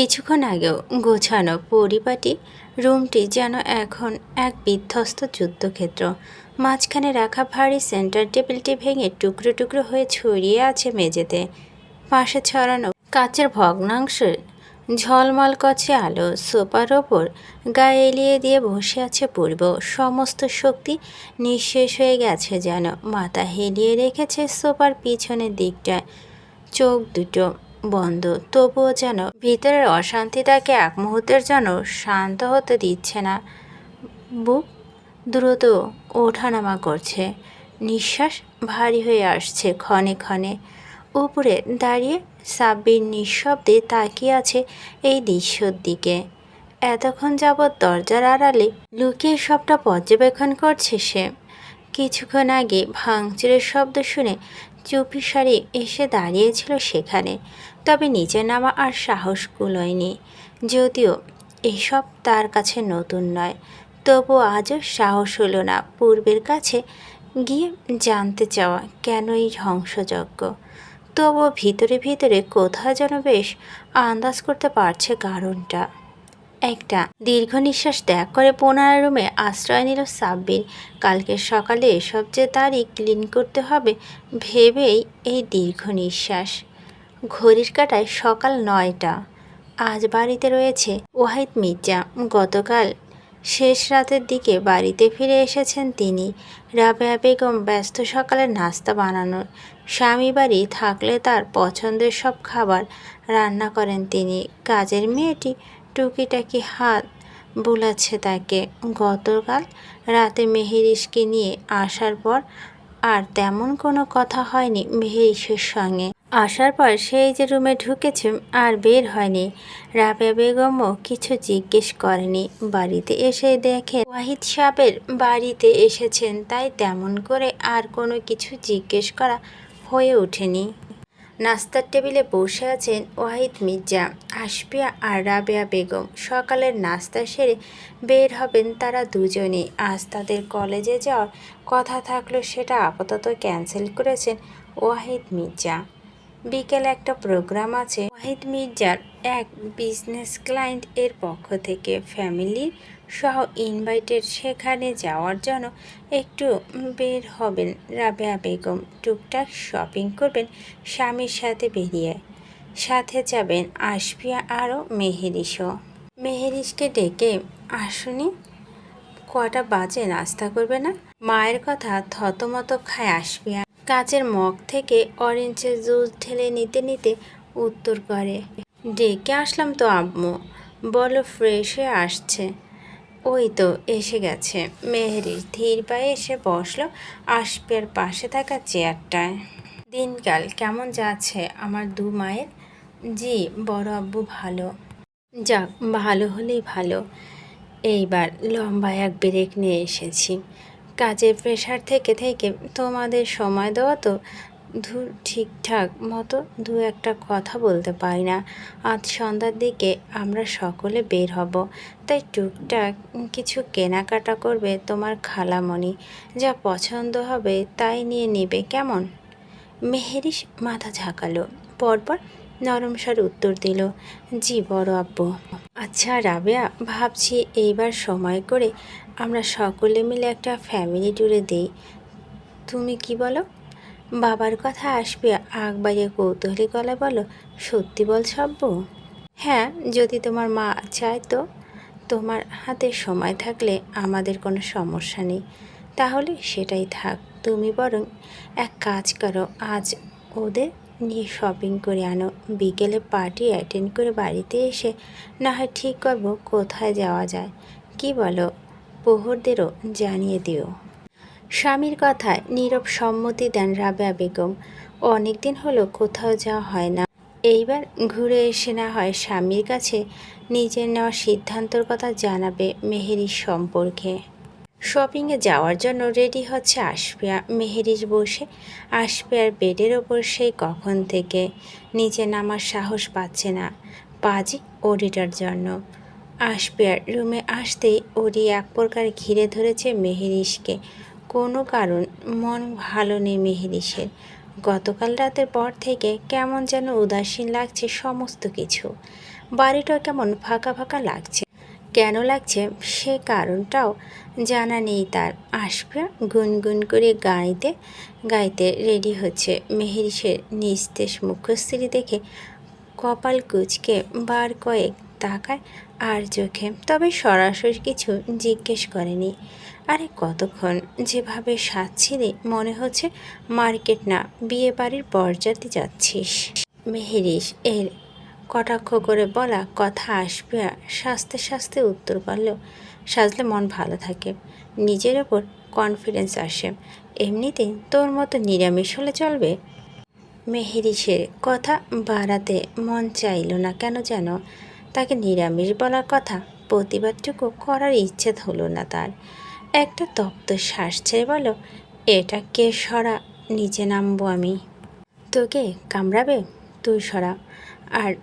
কিছুক্ষণ আগেও গোছানো পরিপাটি রুমটি যেন এখন এক বিধ্বস্ত যুদ্ধক্ষেত্র। মাঝখানে রাখা ভারী সেন্টার টেবিলটি ভেঙে টুকরো টুকরো হয়ে ছড়িয়ে আছে মেঝেতে। পাশে ছড়ানো কাচের ভগ্নাংশের ঝলমল করছে আলো সোফার ওপর গায়ে এলিয়ে দিয়ে বসে আছে পূর্ব। সমস্ত শক্তি নিঃশেষ হয়ে গেছে যেন। মাথা হেলিয়ে রেখেছে সোফার পিছনের দিকটায়। চোখ দুটো বন্ধ, তবুও যেন ভিতরের অশান্তি তাকে এক মুহূর্তের জন্য শান্ত হতে দিচ্ছে না। বুক দ্রুত ওঠানামা করছে। নিঃশ্বাস ভারী হয়ে আসছে ক্ষণে ক্ষণে। উপরে দাঁড়িয়ে সাব্বির নিঃশব্দে তাকিয়ে আছে এই দৃশ্যর দিকে। এতক্ষণ যাবৎ দরজার আড়ালে লুকিয়ে সবটা পর্যবেক্ষণ করছে সে। কিছুক্ষণ আগে ভাঙচুরের শব্দ শুনে চুপি সারি এসে দাঁড়িয়েছিল সেখানে। তবে নিচে নামা আর সাহস কুলোয়নি যদিও এসব তার কাছে নতুন নয় তবু আজও সাহস হলো না পূর্বের কাছে গিয়ে জানতে চাওয়া কেন এই ধ্বংসযজ্ঞ। তবুও ভিতরে ভিতরে কোথায় যেন বেশ আন্দাজ করতে পারছে কারণটা। একটা দীর্ঘ নিঃশ্বাস ত্যাগ করে পুনরায় রুমে আশ্রয় নিল সাব্বির। কালকে সকালে এসব যে তারই ক্লিন করতে হবে, ভেবেই এই দীর্ঘ নিঃশ্বাস। ঘড়ির কাটায় সকাল নয়টা। আজ বাড়িতে রয়েছে ওয়াহিদ মির্জা। গতকাল শেষ রাতের দিকে বাড়িতে ফিরে এসেছেন তিনি। রাবেয়া বেগম ব্যস্ত সকালে নাস্তা বানানোর। স্বামী বাড়ি থাকলে তার পছন্দের সব খাবার রান্না করেন তিনি। কাজের মেয়েটি টুকিটাকি হাত বুলাচ্ছে তাকে। গতকাল রাতে মেহেরিসকে নিয়ে আসার পর আর তেমন কোনো কথা হয়নি মেহেরিসের সঙ্গে। আসার পর সেই যে রুমে ঢুকেছে আর বের হয়নি। রাবেয়া বেগমও কিছু জিজ্ঞেস করেনি। বাড়িতে এসে দেখে ওয়াহিদ সাহেবের বাড়িতে এসেছেন, তাই তেমন করে আর কোনো কিছু জিজ্ঞেস করা হয়ে ওঠেনি। নাস্তার টেবিলে বসে আছেন ওয়াহিদ মির্জা আশপিয়া আর রাবেয়া বেগম। সকালের নাস্তা সেরে বের হবেন তারা দুজনেই। আজ তাদের কলেজে যাওয়ার কথা থাকল সেটা আপাতত ক্যান্সেল করেছেন ওয়াহিদ মির্জা। বিকেলে একটা প্রোগ্রাম আছে ওয়াহিদ মির্জার এক বিজনেস ক্লায়েন্ট এর পক্ষ থেকে। ফ্যামিলির সহ ইনভাইটেড সেখানে যাওয়ার জন্য একটু বের হবেন। রাবেয়া বেগম টুকটাক শপিং করবেন, স্বামীর সাথে বেরিয়ে সাথে যাবেন আশপিয়া আরও মেহেরিসও মেহেরিসকে ডেকে, আসুনি, কটা বাজে? নাস্তা করবে না? মায়ের কথা থতমত খায় আসপিয়া কাচের মগ থেকে অরেঞ্জের জুস ঢেলে নিতে নিতে উত্তর করে। ডেকে আসলাম তো আম্মু। বলো ফ্রেশ হয়ে আসছে। ওই তো, এসে গেছে। মেহেরি ধীর পায়ে এসে বসল আশপিয়ার পাশে থাকা চেয়ারটায়। দিনকাল কেমন যাচ্ছে আমার দু মায়ের? জি, বড় আব্বু ভালো। যাক, ভালো হলেই ভালো। এইবার লম্বা এক ব্রেক নিয়ে এসেছি। কাজের প্রেশার থেকে থেকে তোমাদের সময় দেওয়া তো ধু ঠিকঠাক মতো দু একটা কথা বলতে পারি না। আজ সন্ধ্যার দিকে আমরা সকলে বের হব। তাই টুকটাক কিছু কেনাকাটা করবে তোমার খালামণি। যা পছন্দ হবে তাই নিয়ে নেবে, কেমন? মেহেরিস মাথা ঝাঁকালো, পরপর নরম উত্তর দিল, জি বড় আব্বু। আচ্ছা রাবেয়া, ভাবছি এইবার সময় করে আমরা সকলে মিলে একটা ফ্যামিলি ট্যুরে দিই। তুমি কি বলো? বাবার কথা আসবে আগ বাইরে কৌতূহলী গলা বলো, সত্যি বল সব্য হ্যাঁ যদি তোমার মা চায় তো। তোমার হাতে সময় থাকলে আমাদের কোনো সমস্যা নেই। তাহলে সেটাই থাক, তুমি বরং এক কাজ করো, আজ ওদের নিয়ে শপিং করে আনো। বিকেলে পার্টি অ্যাটেন্ড করে বাড়িতে এসে, না হয় ঠিক করব, কোথায় যাওয়া যায়? কি বলো? প্রহরদেরও জানিয়ে দিও। স্বামীর কথায় নীরব সম্মতি দেন রাবেয়া বেগম। অনেক দিন হলো কোথাও যাওয়া হয় না। এইবার ঘুরে এসে না হয় স্বামীর কাছে নিজের নেওয়া সিদ্ধান্তর কথা জানাবে মেহেরির সম্পর্কে। শপিংয়ে যাওয়ার জন্য রেডি হচ্ছে আশপিয়া মেহেরিস বসে আশপিয়ার বেডের ওপর সেই কখন থেকে। নিচে নামার সাহস পাচ্ছে না পাজি ওডিটার জন্য। আশপিয়ার রুমে আসতেই ওরি এক প্রকার ঘিরে ধরেছে মেহেরিশকে। কোনো কারণ, মন ভালো নেই মেহেরিসের গতকাল রাতের পর থেকে কেমন যেন উদাসীন লাগছে সমস্ত কিছু। বাড়িটা কেমন ফাঁকা ফাঁকা লাগছে। কেন লাগছে সে কারণটাও জানা নেই তার। আসবে গুনগুন করে গাইতে গাইতে রেডি হচ্ছে মেহেরিসের নিস্তেজ মুখশ্রী দেখে কপাল কুচকে বার কয়েক তাকায় আর চোখে। তবে সরাসরি কিছু জিজ্ঞেস করেনি। আরে কতক্ষণ? যেভাবে সাজছিলি, মনে হচ্ছে মার্কেট না বিয়ে বাড়ির বরযাত্রী যাচ্ছিস। মেহেরিস, এর কটাক্ষ করে বলা কথা আসবে সাজতে সাজতে উত্তর করল, সাজলে মন ভালো থাকে। নিজের ওপর কনফিডেন্স আসে। এমনিতেই তোর মতো নিরামিষ হলে চলবে? মেহেরিসের কথা বাড়াতে মন চাইল না কেন যেন? তাকে নিরামিষ বলার কথা প্রতিবাদটুকু করার ইচ্ছে হলো না তার। একটা তপ্ত শ্বাস ছেড়ে বলো এটা কে সরা? নিচে নামবো আমি। তোকে কামড়াবে? তুই সরা। আর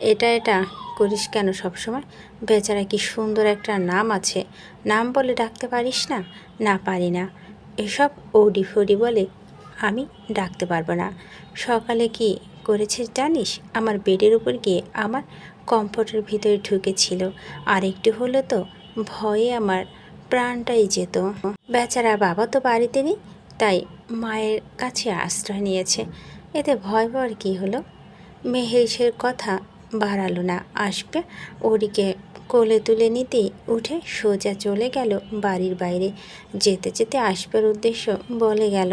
এটা এটা করিস কেন সবসময়? বেচারা কি সুন্দর একটা নাম আছে। নাম বলে ডাকতে পারিস না? না পারি না। এসব ওডি ফডি বলে আমি ডাকতে পারব না। সকালে কি করেছিস জানিস? আমার বেডের উপর গিয়ে আমার কমফোর্টের ভিতরে ঢুকেছিল। আর একটু হলো তো, ভয়ে আমার প্রাণটাই যেত। বেচারা বাবা তো বাড়িতে নেই, তাই মায়ের কাছে আশ্রয় নিয়েছে। এতে ভয় পাওয়ার কী হলো? মেহেরিসের কথা বাড়ালো না, আসবে। ওরিকে কোলে তুলে নিতেই উঠে সোজা চলে গেল বাড়ির বাইরে। যেতে যেতে আসবার উদ্দেশ্য বলে গেল,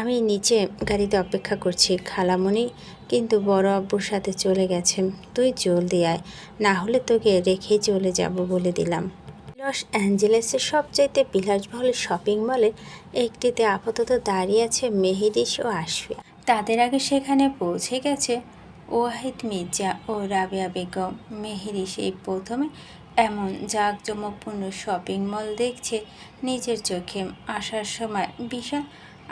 আমি নিচে গাড়িতে অপেক্ষা করছি খালামণি কিন্তু বড় আব্বুর সাথে চলে গেছেন তুই জলদি আয়, না হলে তোকে রেখেই চলে যাব বলে দিলাম। লস অ্যাঞ্জেলেসের সবচাইতে বিলাসবহুল শপিং মলে একটিতে আপাতত দাঁড়িয়ে আছে মেহেদিস ও আশফিয়া। তাদের আগে সেখানে পৌঁছে গেছে ওয়াহিদ, মির্জা ও রাবিয়া বেগম। মেহেরি এই প্রথমে এমন জাঁকজমকপূর্ণ শপিং মল দেখছে নিজের চোখে। আসার সময় বিশাল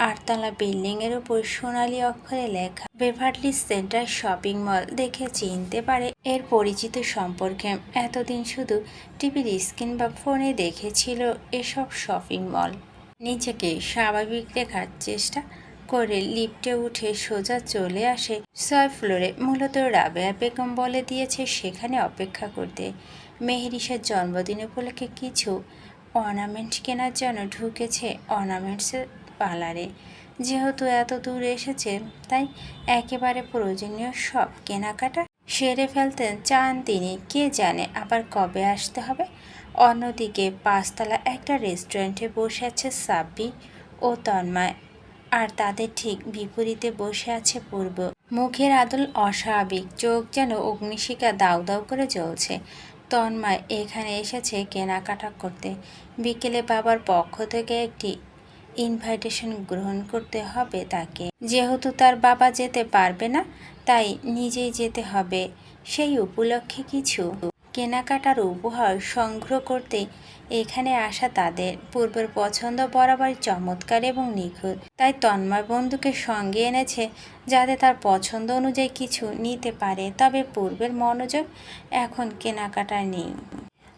আটতলা বিল্ডিংয়ের উপর সোনালি অক্ষরে লেখা বেভারলি সেন্টার শপিং মল দেখে চিনতে পারে এর পরিচিত সম্পর্কে। এতদিন শুধু টিভির স্ক্রিন বা ফোনে দেখেছিল এসব শপিং মল। নিজেকে স্বাভাবিক রেখার চেষ্টা করে লিফটে উঠে সোজা চলে আসে ছয় ফ্লোরে। মূলত রাবেয়া বেগম বলে দিয়েছে সেখানে অপেক্ষা করতে। মেহেরিসের জন্মদিন উপলক্ষে কিছু অর্নামেন্ট কেনার জন্য ঢুকেছে। অর্নামেন্টসের পার্লারে যেহেতু এত দূর এসেছে, তাই একেবারে প্রয়োজনীয় সব কেনাকাটা সেরে ফেলতে চান তিনি। কে জানে আবার কবে আসতে হবে? অন্যদিকে পাঁচতলা একটা রেস্টুরেন্টে বসে আছে সাব্বি ও তন্ময়। আর তাদের ঠিক বিপরীতে বসে আছে পূর্ব। মুখের আদল অস্বাভাবিক, চোখ যেন অগ্নিশিকা দাউ দাউ করে জ্বলছে। তন্ময় এখানে এসেছে কেনাকাটা করতে। বিকেলে বাবার পক্ষ থেকে একটি ইনভাইটেশন গ্রহণ করতে হবে তাকে। যেহেতু তার বাবা যেতে পারবে না, তাই নিজেই যেতে হবে। সেই উপলক্ষে কিছু কেনাকাটার উপহার সংগ্রহ করতে এখানে আসা তাদের। পূর্বের পছন্দ বরাবর চমৎকার এবং নিখুঁত। তাই তন্ময় বন্ধুকে সঙ্গে এনেছে যাতে তার পছন্দ অনুযায়ী কিছু নিতে পারে। তবে পূর্বের মনোযোগ এখন কেনাকাটায় নেই।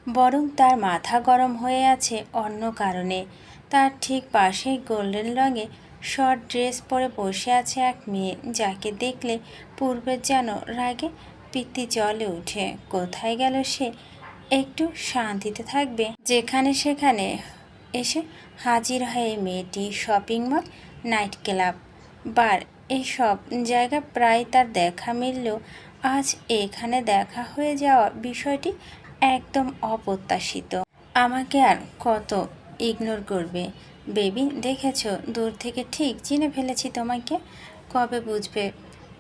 বরং তার মাথা গরম হয়ে আছে অন্য কারণে। তার ঠিক পাশেই গোল্ডেন রঙে শর্ট ড্রেস পরে বসে আছে এক মেয়ে, যাকে দেখলে পূর্বের যেন রাগে পিত্তি জলে উঠে কোথায় গেল সে? একটু শান্তিতে থাকবে। যেখানে সেখানে এসে হাজির হয়ে মেয়েটি। Shopping mall, night club, bar. এইসব জায়গা প্রায় তার দেখা মিললেও আজ এখানে দেখা হয়ে যাওয়া বিষয়টি একদম অপ্রত্যাশিত। আমাকে আর কত ইগনোর করবে। বেবি, দেখেছ? দূর থেকে ঠিক চিনে ফেলেছি তোমাকে। কবে বুঝবে?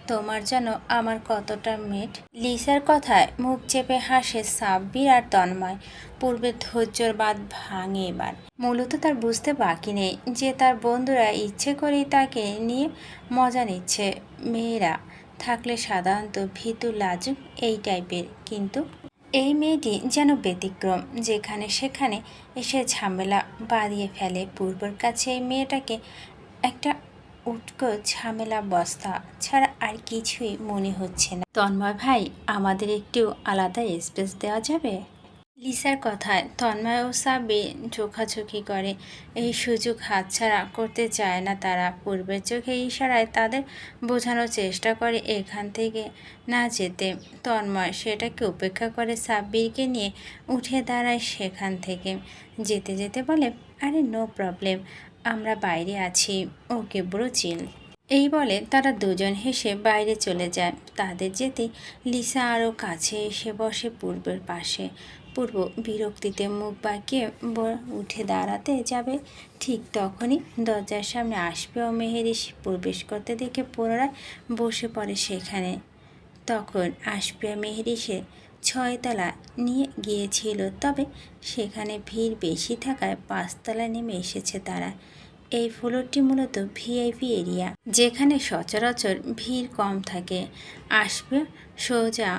তোমার যেন আমার কতটা মেট। লিসার কথায় মুখ চেপে হাসে সাব্বির আর তন্ময়। পূর্বে ধৈর্যর বাদ ভাঙে এবার। মূলত তার বুঝতে বাকি নেই যে তার বন্ধুরা ইচ্ছে করেই তাকে নিয়ে মজা নিচ্ছে। মেয়েরা থাকলে সাধারণত ভীতু লাজুক এই টাইপের কিন্তু এই মেয়েটি যেন ব্যতিক্রম, যেখানে সেখানে এসে ঝামেলা বাঁধিয়ে ফেলে। পূর্বর কাছে এই মেয়েটাকে একটা উটকো ঝামেলা বস্তা ছাড়া আর কিছুই মনে হচ্ছে না। তন্ময় ভাই, আমাদের একটু আলাদা স্পেস দেওয়া যাবে? লিসার কথায় তন্ময় ও সাব্বির চোখাচোখি করে। এই সুযোগ হাতছাড়া করতে চায় না তারা। পূর্বের চোখে ইশারায় তাদের বোঝানোর চেষ্টা করে এখান থেকে না যেতে। তন্ময় সেটাকে উপেক্ষা করে সাব্বিরকে নিয়ে উঠে দাঁড়ায় সেখান থেকে। যেতে যেতে বলে, আরে, নো প্রবলেম, আমরা বাইরে আছি, ওকে ব্রো চিল। এই বলে তারা দুজন হেসে বাইরে চলে যায়। তাদের যেতে লিসা আরও কাছে এসে বসে পূর্বের পাশে। পূর্ব বিরক্তিতে মুখ বাঁকিয়ে উঠে দাঁড়াতে যাবে, ঠিক তখনই দরজার সামনে আসবে ও মেহেরিস প্রবেশ করতে দেখে পুনরায় বসে পড়ে সেখানে। তখন আসপিয়া মেহেরিসে ছয়তলা নিয়ে গিয়েছিল, তবে সেখানে ভিড় বেশি থাকায় পাঁচতলা নেমে এসেছে তারা। এই ফ্লোরটি মূলত ভিআইপি এরিয়া, যেখানে সচরাচর ভিড় কম থাকে। আসবে সোজা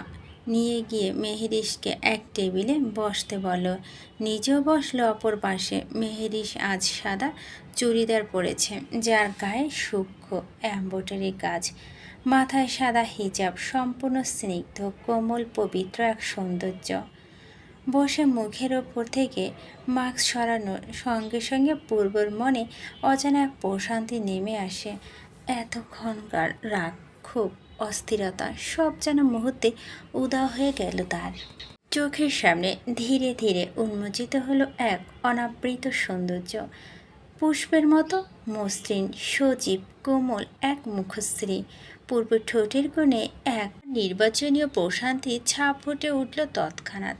নিয়ে গিয়ে মেহেরিসকে এক টেবিলে বসতে বলো নিজেও বসল অপর পাশে। মেহেরিস আজ সাদা চুড়িদার পরেছে, যার গায়ে সূক্ষ্ম অ্যাম্বোটারি কাজ মাথায় সাদা হিজাব, সম্পূর্ণ স্নিগ্ধ, কোমল, পবিত্র এক সৌন্দর্য। বসে মুখের ওপর থেকে মাস্ক সরানোর সঙ্গে সঙ্গে পূর্বর মনে অজানা এক প্রশান্তি নেমে আসে। এতক্ষণকার রাগ খুব অস্থিরতা, সব যেন মুহূর্তে উদা হয়ে গেল তার। চোখের সামনে ধীরে ধীরে উন্মোচিত হলো এক অনাবৃত সৌন্দর্য। পুষ্পের মতো মসৃণ, সজীব, কোমল এক মুখশ্রী। পূর্ব ঠোঁটের কোণে এক নির্বাচনীয় প্রশান্তি ছাপ ফুটে উঠল তৎক্ষণাৎ।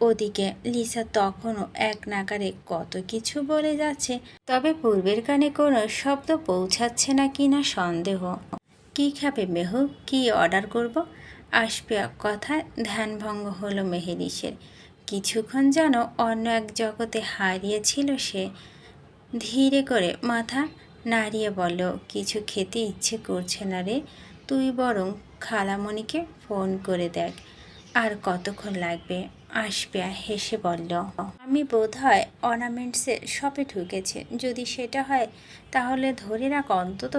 ওদিকে লিসা তখনও এক নাগারে কত কিছু বলে যাচ্ছে, তবে পূর্বের কানে কোনো শব্দ পৌঁছাচ্ছে না কিনা সন্দেহ। কি খাবে মেহু? কি অর্ডার করব? আসবে কথায় ধ্যানভঙ্গ হলো মেহেরিসের কিছুক্ষণ যেন অন্য এক জগতে হারিয়েছিল সে। ধীরে করে মাথা নাড়িয়ে বলল, কিছু খেতে ইচ্ছে করছে না রে। তুই বরং খালামণিকে ফোন করে দেখ। আর কতক্ষণ লাগবে? আসবে হেসে বলল, আমি বোধ হয় অর্নামেন্টসের শপে ঢুকেছে। যদি সেটা হয়, তাহলে ধরে রাখ অন্তত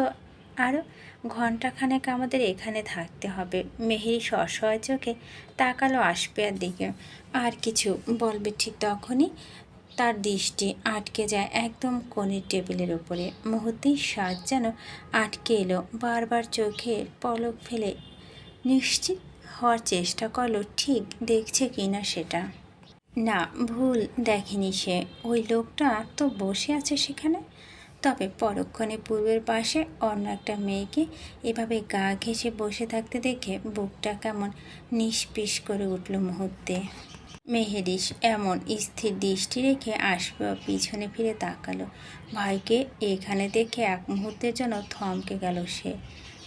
আরও ঘন্টাখানেক আমাদের এখানে থাকতে হবে। মেহেরি সসয় চোখে তাকালো আসপিয়ার দিকে। আর কিছু বলবে ঠিক তখনই তার দৃষ্টি আটকে যায় একদম কোণের টেবিলের উপরে। মুহূর্তেই শ্বাস যেন আটকে এলো। বারবার চোখের পলক ফেলে নিশ্চিত হওয়ার চেষ্টা করল, ঠিক দেখছে কিনা সেটা। না, ভুল দেখেনি সে। ওই লোকটা তো বসে আছে সেখানে? তবে পরক্ষণে পূর্বের পাশে অন্য একটা মেয়েকে এভাবে গা ঘেঁষে বসে থাকতে দেখে বুকটা কেমন নিষ্পিস করে উঠল মুহূর্তে। মেহেরিস এমন স্থির দৃষ্টি রেখে আসবে পিছনে ফিরে তাকালো। ভাইকে এখানে দেখে এক মুহূর্তের জন্য থমকে গেল সে।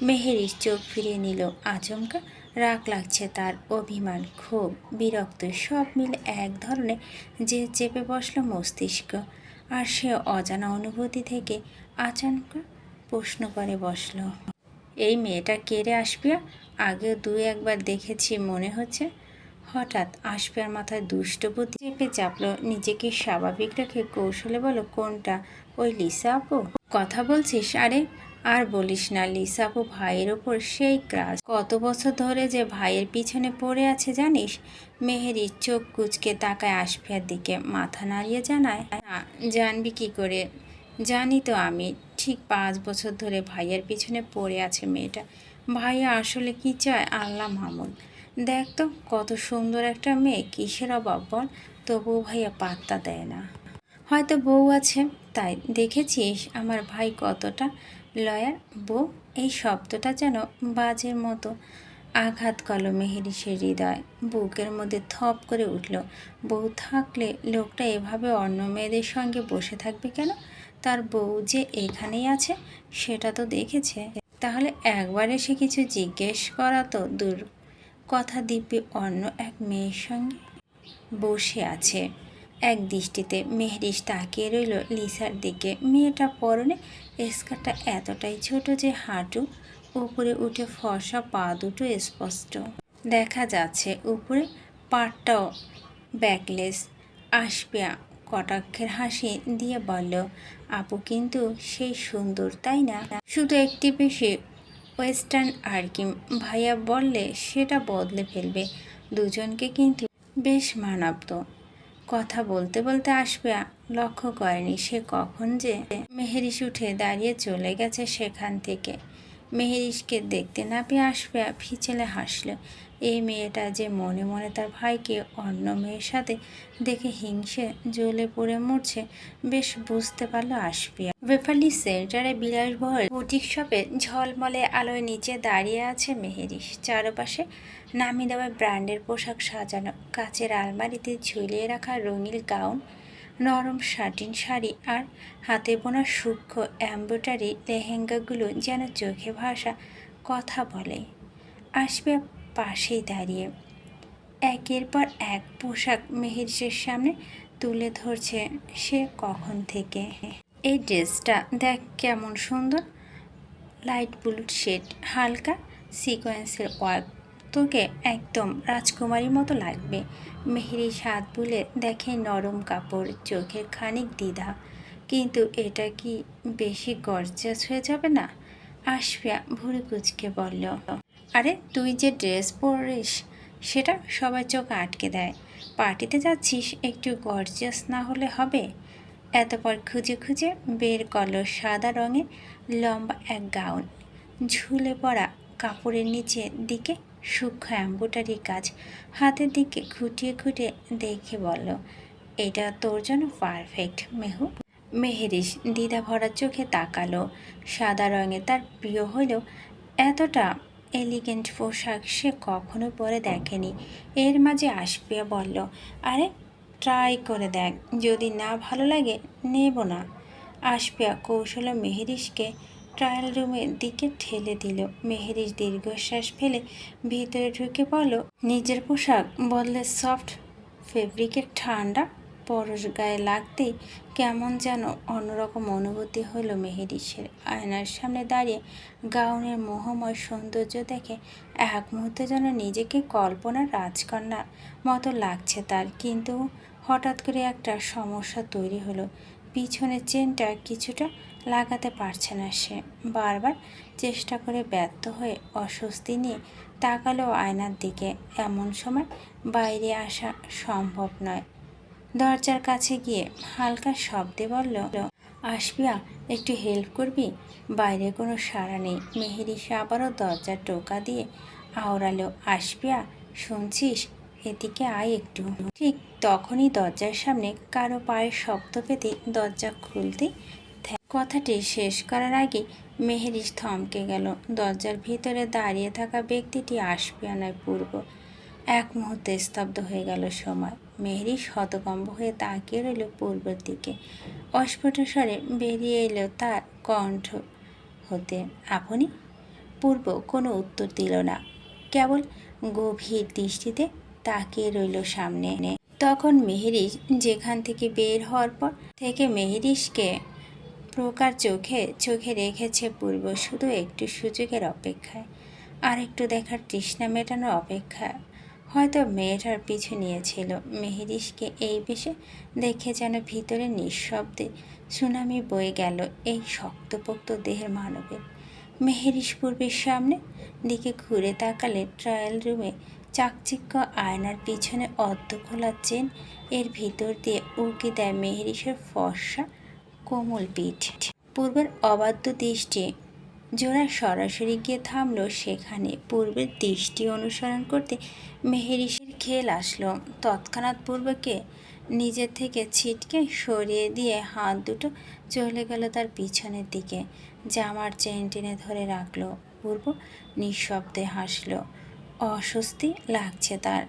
মেহেরিস চোখ ফিরিয়ে নিল। আচমকা রাগ লাগছে তার অভিমান, ক্ষোভ, বিরক্ত সব মিলে এক ধরনের যে চেপে বসল মস্তিষ্ক। আর সে অজানা অনুভূতি থেকে আচানক প্রশ্ন করে বসল, এই মেয়েটা কেড়ে আসবে আগেও দুই একবার দেখেছি, মনে হচ্ছে? হঠাৎ আসপিয়ার মাথায় দুষ্ট বুদ্ধি চেপে চাপল, নিজেকে স্বাভাবিক রেখে কৌশলে বলো, কোনটা? ওই লিসা আপু? কথা বলছিস? আরে আর বলিস না লিসা আপু ভাইয়ের ওপর সেই ক্রাশ। কত বছর ধরে যে ভাইয়ের পিছনে পড়ে আছে জানিস? মেহেরি চোখ কুচকে তাকায় আসফিয়ার দিকে, মাথা নাড়িয়ে জানায় জানবি কি করে? জানি তো আমি, ঠিক পাঁচ বছর ধরে ভাইয়ের পিছনে পড়ে আছে মেয়েটা। ভাইয়া আসলে কি চায়? আল্লাহ মামুন। দেখ তো, কত সুন্দর একটা মেয়ে, কিসের অভাব বল? তবুও ভাইয়া পাত্তা দেয় না। হয়তো বউ আছে, তাই দেখেছিস আমার ভাই কতটা লয়ার, বউ, এই শব্দটা যেন বাজের মতো। আঘাত করল মেহেরিসের হৃদয়। বুকের মধ্যে থপ করে উঠল। বউ থাকলে লোকটা এভাবে অন্য মেয়েদের সঙ্গে বসে থাকবে কেন? তার বউ যে এখানেই আছে, সেটা তো দেখেছে। তাহলে একবারে সে কিছু জিজ্ঞেস করা তো দূর। কথা দিব্যি অন্য এক মেয়ের সঙ্গে বসে আছে। এক দৃষ্টিতে মেহরিস তাকিয়ে রইল লিসার দিকে। মেয়েটা পরনে স্কার্টটা এতটাই ছোট যে হাঁটু উপরে উঠে ফর্সা পা দুটো স্পষ্ট। দেখা যাচ্ছে উপরে পাটটাও ব্যাকলেস, আসপিয়া কটাক্ষের হাসি দিয়ে বলল, আপু কিন্তু সেই সুন্দর, তাই না? শুধু একটি বেশি ওয়েস্টার্ন আর কি। ভাইয়া বললে, সেটা বদলে ফেলবে। দুজনকে কিন্তু বেশ মানাবত। কথা বলতে বলতে আসবে, লক্ষ্য করেনি সে কখন যে মেহেরিস উঠে দাঁড়িয়ে চলে গেছে সেখান থেকে। মেহেরিসকে দেখতে না পেয়ে আসবে ফিচেলে হাসল। এই মেয়েটা যে মনে মনে তার ভাইকে অন্য মেয়ের সাথে দেখে হিংসে জ্বলে পড়ে মরছে, বেশ বুঝতে পারল আসপিয়া বেফালি সেন্টারে বিলাসবহল বুটিক শপে ঝলমলে আলোয় নিচে দাঁড়িয়ে আছে মেহেরিস চারপাশে নামি দেওয়া ব্র্যান্ডের পোশাক সাজানো, কাচের আলমারিতে ঝুলিয়ে রাখা রঙিন গাউন নরম শাটিন শাড়ি আর হাতে বোনা সূক্ষ্ম অ্যাম্বোটারি লেহেঙ্গাগুলো যেন চোখে ভাসা কথা বলে। আসবে পাশেই দাঁড়িয়ে। একের পর এক পোশাক মেহেরিসের সামনে তুলে ধরছে সে কখন থেকে। এই ড্রেসটা দেখ কেমন সুন্দর। লাইট ব্লু শেড, হালকা সিকোয়েন্সের ওয়ার্ক তোকে একদম রাজকুমারীর মতো লাগবে। মেহেরি হাত বুলে দেখে নরম কাপড় চোখের খানিক দ্বিধা। কিন্তু এটা কি বেশি গর্জাস হয়ে যাবে না? আসফিয়া ভুরু কুচকে বলল, আরে, তুই যে ড্রেস পরিস, সেটা সবাই চোখ আটকে দেয়। পার্টিতে যাচ্ছিস, একটু গর্জিয়াস না হলে হবে? এতপর খুঁজে খুঁজে বের করল সাদা রঙের লম্বা এক গাউন। ঝুলে পড়া কাপড়ের নিচে দিকে সূক্ষ্ম অ্যাম্বোটারি কাজ হাতের দিকে খুঁটিয়ে খুঁটিয়ে দেখে বলল, এটা তোর জন্য পারফেক্ট মেহু। মেহেরিস দ্বিধা ভরা চোখে তাকালো। সাদা রঙে তার প্রিয় হলেও এতটা এলিগেন্ট পোশাক সে কখনো পরে দেখেনি। এর মাঝে আসপিয়া বলল, আরে ট্রাই করে দেখ, যদি না ভালো লাগে, নেব না। আসপিয়া কৌশলে মেহেরিসকে ট্রায়াল রুমের দিকে ঠেলে দিল। মেহেরিস দীর্ঘশ্বাস ফেলে ভিতরে ঢুকে বলল নিজের পোশাক। বদলে সফট ফেব্রিকের ঠান্ডা পরশ গায়ে লাগতেই কেমন যেন অন্যরকম অনুভূতি হলো মেহেরিসের আয়নার সামনে দাঁড়িয়ে গাউনের মোহময় সৌন্দর্য দেখে এক মুহূর্তে যেন নিজেকে কল্পনার রাজকন্যার মতো লাগছে তার। কিন্তু হঠাৎ করে একটা সমস্যা তৈরি হলো। পিছনের চেনটা কিছুটা লাগাতে পারছে না সে। বারবার চেষ্টা করে ব্যর্থ হয়ে অস্বস্তি নিয়ে তাকালো আয়নার দিকে। এমন সময় বাইরে আসা সম্ভব নয়। দরজার কাছে গিয়ে হালকা শব্দে বলল, আসবিয়া, একটু হেল্প করবি? বাইরে কোনো সাড়া নেই। মেহেরিসা আবারও দরজার টোকা দিয়ে আওড়ালো, আসবিয়া, শুনছিস? এদিকে আয় একটু। ঠিক তখনই দরজার সামনে কারও পায়ের শব্দ পেতে দরজা খুলতেই থে- কথাটি শেষ করার আগে মেহেরিস থমকে গেল। দরজার ভিতরে দাঁড়িয়ে থাকা ব্যক্তিটি আসবিয়া নয় পূর্ব। এক মুহূর্তে স্তব্ধ হয়ে গেল সময়। মেহরিস হতকম্ব হয়ে তাকিয়ে রইল পূর্বের দিকে। অস্ফুট স্বরে বেরিয়ে এলো তার কণ্ঠ হতে। আপনি? পূর্ব কোনো উত্তর দিল না। কেবল গভীর দৃষ্টিতে তাকিয়ে রইল সামনে। এনে তখন মেহেরিস যেখান থেকে বের হওয়ার পর থেকে মেহেরিসকে প্রকার চোখে চোখে রেখেছে পূর্ব শুধু একটু সুযোগের অপেক্ষায়। আর একটু দেখার তৃষ্ণা মেটানোর অপেক্ষা হয়তো মেয়েটার পিছু নিয়েছিল। মেহেরিসকে এই বেশে দেখে যেন ভিতরে নিঃশব্দে সুনামি বয়ে গেল এই শক্তপোক্ত দেহের মানবের মেহেরিস পূর্বের সামনে দিকে ঘুরে তাকালে ট্রায়াল রুমে চাকচিক্য আয়নার পিছনে অর্ধ খোলা চেন এর ভিতর দিয়ে উঁকি দেয় মেহেরিসের ফর্সা কোমল পিঠ। পূর্বের অবাধ্য দৃষ্টি জোড়া সরাসরি গিয়ে থামলো সেখানে। পূর্বের দৃষ্টি অনুসরণ করতে মেহেরিসের খেল আসলো। তৎক্ষণাৎ পূর্বকে নিজের থেকে ছিটকে সরিয়ে দিয়ে হাত দুটো চলে গেল তার পিছনের দিকে। জামার চেন টেনে ধরে রাখল। পূর্ব নিঃশব্দে হাসলো। অস্বস্তি লাগছে তার।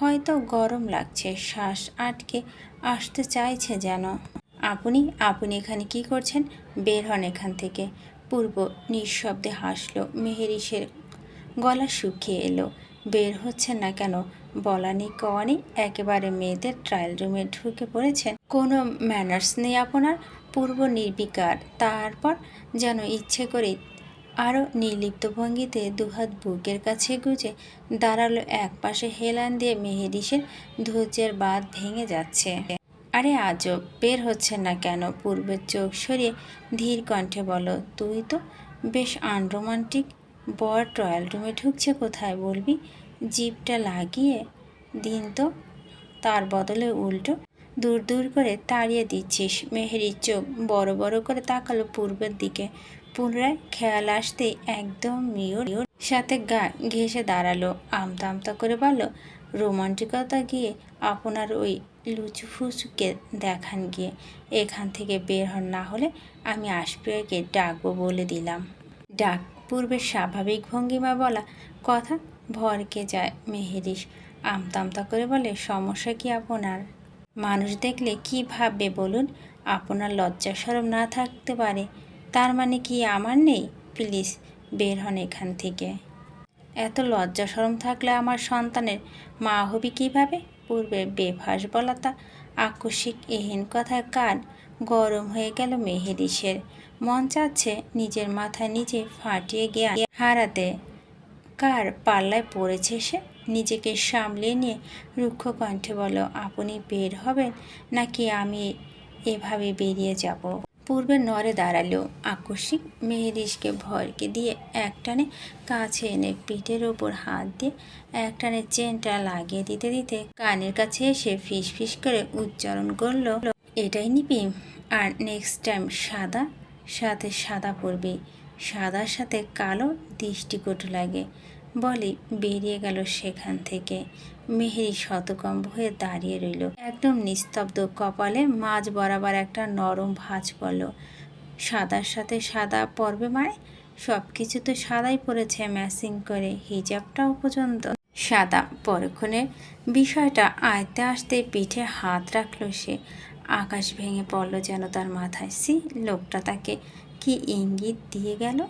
হয়তো গরম লাগছে। শ্বাস আটকে আসতে চাইছে যেন। আপনি আপনি এখানে কি করছেন? বের হন এখান থেকে। পূর্ব নিঃশব্দে হাসলো মেহেরিসের গলা শুকিয়ে এলো। বের হচ্ছেন না কেন? বলা নেই কওয়া নেই, একেবারে মেয়েদের ট্রায়াল রুমে ঢুকে পড়েছেন। কোনো ম্যানার্স নেই আপনার? পূর্ব নির্বিকার, তারপর যেন ইচ্ছে করে আরও নির্লিপ্ত ভঙ্গিতে দুহাত বুকের কাছে গুজে দাঁড়াল। এক পাশে হেলান দিয়ে মেহেরিসের ধৈর্যের বাঁধ ভেঙে যাচ্ছে। আরে আজব, বের হচ্ছে না কেন? পূর্বের চোখ সরিয়ে ধীর কণ্ঠে বলো, তুই তো বেশ আনরোমান্টিক। বর ট্রয়াল রুমে ঢুকছে কোথায় বলবি? জিপটা লাগিয়ে দিন তো। তার বদলে উল্টো দূর দূর করে তাড়িয়ে দিচ্ছিস। মেহেরির চোখ বড় বড় করে তাকালো পূর্বের দিকে। পুনরায় খেয়াল আসতেই একদম মিওর সাথে গা ঘেসে দাঁড়াল। আমতা আমতা করে বলল, রোমান্টিকতা গিয়ে আপনার ওই লুচু ফুচুকে দেখান গিয়ে। এখান থেকে বের হন, না হলে আমি আশপ্রিয়াকে ডাকবো বলে দিলাম। ডাক পূর্বের স্বাভাবিক ভঙ্গিমা বলা কথা ভরকে যায় মেহেরিস। আমতা আমতা করে বলে, সমস্যা কি আপনার? মানুষ দেখলে কি ভাববে বলুন? আপনার লজ্জা সরম না থাকতে পারে। তার মানে কি আমার নেই? প্লিজ, বের হন এখান থেকে। এত লজ্জা সরম থাকলে আমার সন্তানের মা হবি কীভাবে? পূর্বে বেফাস বলাতা আকস্মিক এহেন কথায় কান গরম হয়ে গেল মেহেদিসের মন চাচ্ছে নিজের মাথায় নিজে ফাটিয়ে গিয়ে হারাতে। কার পাল্লায় পড়েছে সে? নিজেকে সামলে নিয়ে রুক্ষ কণ্ঠে বলো আপনি বের হবেন নাকি আমি এভাবে বেরিয়ে যাব? পূর্বে নড়ে দাঁড়াল। আকস্মিক মেহেরিসকে ভরকে দিয়ে একটানে কাছে এনে পিঠের ওপর হাত দিয়ে একটানে চেনটা লাগিয়ে দিতে দিতে কানের কাছে এসে ফিস ফিস করে উচ্চারণ করল, এটাই নিবি? আর নেক্সট টাইম সাদা, সাথে সাদা পরবি। সাদার সাথে কালো দৃষ্টিকটু লাগে। বলে বেরিয়ে গেল সেখান থেকে। মেহেরি শতকম্ব হয়ে দাঁড়িয়ে রইল। একদম নিস্তব্ধ কপালে মাঝ বরাবর একটা নরম ভাঁজ পড়ল। সাদার সাথে সাদা পরবে মানে? সব কিছু তো সাদাই পড়েছে ম্যাচিং করে, হিজাবটাও পর্যন্ত। সাদা পরক্ষণে বিষয়টা আয়তে আসতে পিঠে হাত রাখল সে। আকাশ ভেঙে পড়ল যেন তার মাথায়। সি লোকটা তাকে কি ইঙ্গিত দিয়ে গেল?